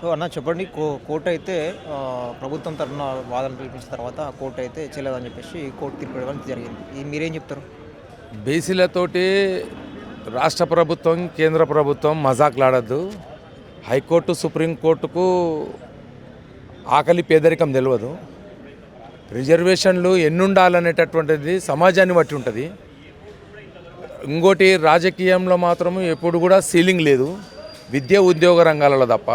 So అన్న చెప్పండి కో court అయితే ప్రభుత్వం తరఫున వాదన పిలిపించిన తర్వాత కోర్టు అయితే చేయలేదని చెప్పేసి కోర్టు తీర్పు ఇవ్వడం జరిగింది. ఈ మీరేం చెప్తారు? బీసీలతోటి రాష్ట్ర ప్రభుత్వం కేంద్ర ప్రభుత్వం మజాక్లాడద్దు. హైకోర్టు సుప్రీంకోర్టుకు ఆకలి పేదరికం తెలియదు రిజర్వేషన్లు ఎన్నుండాలనేటటువంటిది సమాజాన్ని బట్టి ఉంటుంది. ఇంకోటి రాజకీయంలో మాత్రం ఎప్పుడు కూడా సీలింగ్ లేదు. విద్య ఉద్యోగ రంగాలలో తప్ప.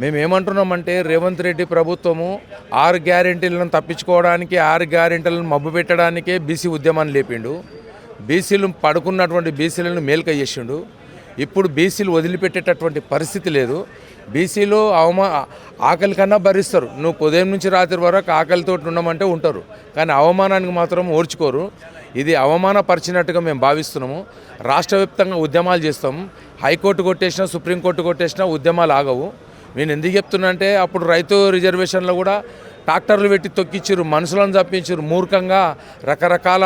మేము ఏమంటున్నామంటే రేవంత్ రెడ్డి ప్రభుత్వము ఆరు గ్యారెంటీలను తప్పించుకోవడానికి ఆరు గ్యారెంటీలను మబ్బు పెట్టడానికే బీసీ ఉద్యమాన్ని లేపిండు. బీసీలు పడుకున్నటువంటి బీసీలను మేల్క చేసిండు. ఇప్పుడు బీసీలు వదిలిపెట్టేటటువంటి పరిస్థితి లేదు. బీసీలు అవమా ఆకలి కన్నా భరిస్తారు. నువ్వు ఉదయం నుంచి రాత్రి వరకు ఆకలితో ఉండమంటే ఉంటారు. కానీ అవమానానికి మాత్రం ఓర్చుకోరు. ఇది అవమానపరిచినట్టుగా మేము భావిస్తున్నాము. రాష్ట్ర వ్యాప్తంగా ఉద్యమాలు చేస్తాము హైకోర్టు కొట్టేసినా సుప్రీంకోర్టు కొట్టేసినా ఉద్యమాలు ఆగవు. నేను ఎందుకు చెప్తున్నా అంటే అప్పుడు రైతు రిజర్వేషన్లో కూడా ట్రాక్టర్లు పెట్టి తొక్కిచ్చారు మనుషులను చంపించారు మూర్ఖంగా రకరకాల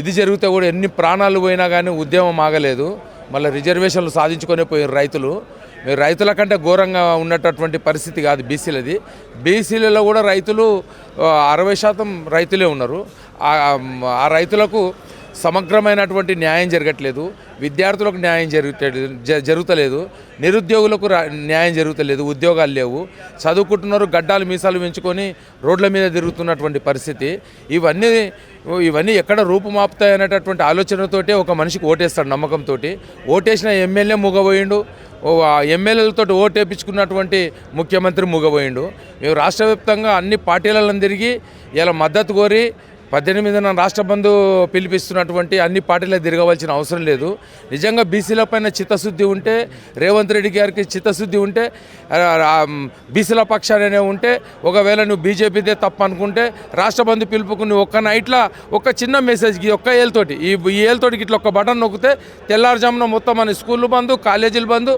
ఇది జరిగితే కూడా ఎన్ని ప్రాణాలు పోయినా కానీ ఉద్యమం ఆగలేదు. మళ్ళీ రిజర్వేషన్లు సాధించుకునే పోయారు రైతులు. మీరు రైతుల కంటే ఘోరంగా ఉన్నటువంటి పరిస్థితి కాదు బీసీలది. బీసీలలో కూడా రైతులు అరవై శాతం రైతులే ఉన్నారు. ఆ రైతులకు సమగ్రమైనటువంటి న్యాయం జరగట్లేదు విద్యార్థులకు న్యాయం జరుగుతలేదు జరుగుతలేదు నిరుద్యోగులకు న్యాయం జరుగుతలేదు ఉద్యోగాలు లేవు. చదువుకుంటున్నారు గడ్డాలు మీసాలు పెంచుకొని రోడ్ల మీద తిరుగుతున్నటువంటి పరిస్థితి. ఇవన్నీ ఇవన్నీ ఎక్కడ రూపుమాపుతాయి అనేటటువంటి ఆలోచనతోటే ఒక మనిషికి ఓటేస్తాడు నమ్మకంతో ఓటేసిన ఎమ్మెల్యే మూగబోయిండు ఎమ్మెల్యేలతో ఓటు వేయించుకున్నటువంటి ముఖ్యమంత్రి మూగబోయిండు. మేము రాష్ట్ర వ్యాప్తంగా అన్ని పార్టీలను తిరిగి ఇలా మద్దతు కోరి పద్దెనిమిదిన రాష్ట్ర బంధు పిలిపిస్తున్నటువంటి అన్ని పార్టీలకు తిరగవలసిన అవసరం లేదు. నిజంగా బీసీల పైన చిత్తశుద్ధి ఉంటే రేవంత్ రెడ్డి గారికి చిత్తశుద్ధి ఉంటే బీసీల పక్షానే ఉంటే ఒకవేళ నువ్వు బీజేపీదే తప్పు అనుకుంటే రాష్ట్ర బంధు పిలుపుకు నువ్వు ఒక్క నైట్లా ఒక చిన్న మెసేజ్కి ఒక్క ఏళ్ళతోటి ఈ ఏళ్ళతోటి ఇట్లా ఒక బటన్ నొక్కితే తెల్లారుజామున మొత్తం మన స్కూళ్ళు బంధు కాలేజీలు బంధు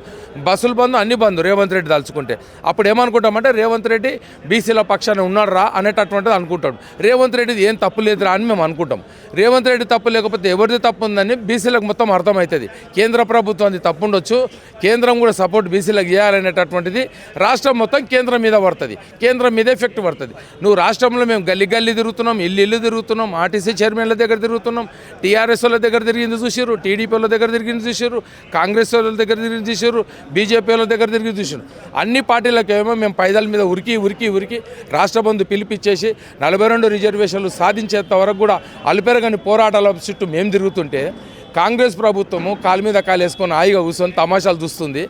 బస్సులు బంధు అన్ని బంద్ రేవంత్ రెడ్డి తలుచుకుంటే అప్పుడు ఏమనుకుంటామంటే రేవంత్ రెడ్డి బీసీల పక్షాన ఉన్నాడు రా అనేటటువంటిది అనుకుంటాడు. రేవంత్ రెడ్డిది ఏం తప్పు లేదురా అని మేము అనుకుంటాం. రేవంత్ రెడ్డి తప్పు లేకపోతే ఎవరిది తప్పు ఉందని బీసీలకు మొత్తం అర్థమవుతుంది. కేంద్ర ప్రభుత్వం తప్పు ఉండొచ్చు కేంద్రం కూడా సపోర్ట్ బీసీలకు చేయాలనేటటువంటిది రాష్ట్రం మొత్తం కేంద్రం మీద పడుతుంది. కేంద్రం మీద ఎఫెక్ట్ పడుతుంది. నువ్వు రాష్ట్రంలో మేము గల్లి గల్లి తిరుగుతున్నాం ఇల్లు ఇల్లు తిరుగుతున్నాం ఆర్టీసీ చైర్మన్ల దగ్గర తిరుగుతున్నాం టీఆర్ఎస్ వాళ్ళ దగ్గర తిరిగింది చూసారు టీడీపీ వాళ్ళ దగ్గర తిరిగింది చూసారు కాంగ్రెస్ వాళ్ళ దగ్గర తిరిగి చూసారు బీజేపీ వాళ్ళ దగ్గర తిరిగి చూసారు అన్ని పార్టీలకేమో మేము పైదల మీద ఉరికి ఉరికి ఉరికి రాష్ట్ర బంధు పిలిపించేసి నలభై రెండు రిజర్వేషన్లు సాధించేంత వరకు కూడా అలుపెరగని పోరాటాల చుట్టూ మేము తిరుగుతుంటే కాంగ్రెస్ ప్రభుత్వము కాలు మీద కాలు వేసుకొని హాయిగా కూర్చొని తమాషాలు చూస్తుంది.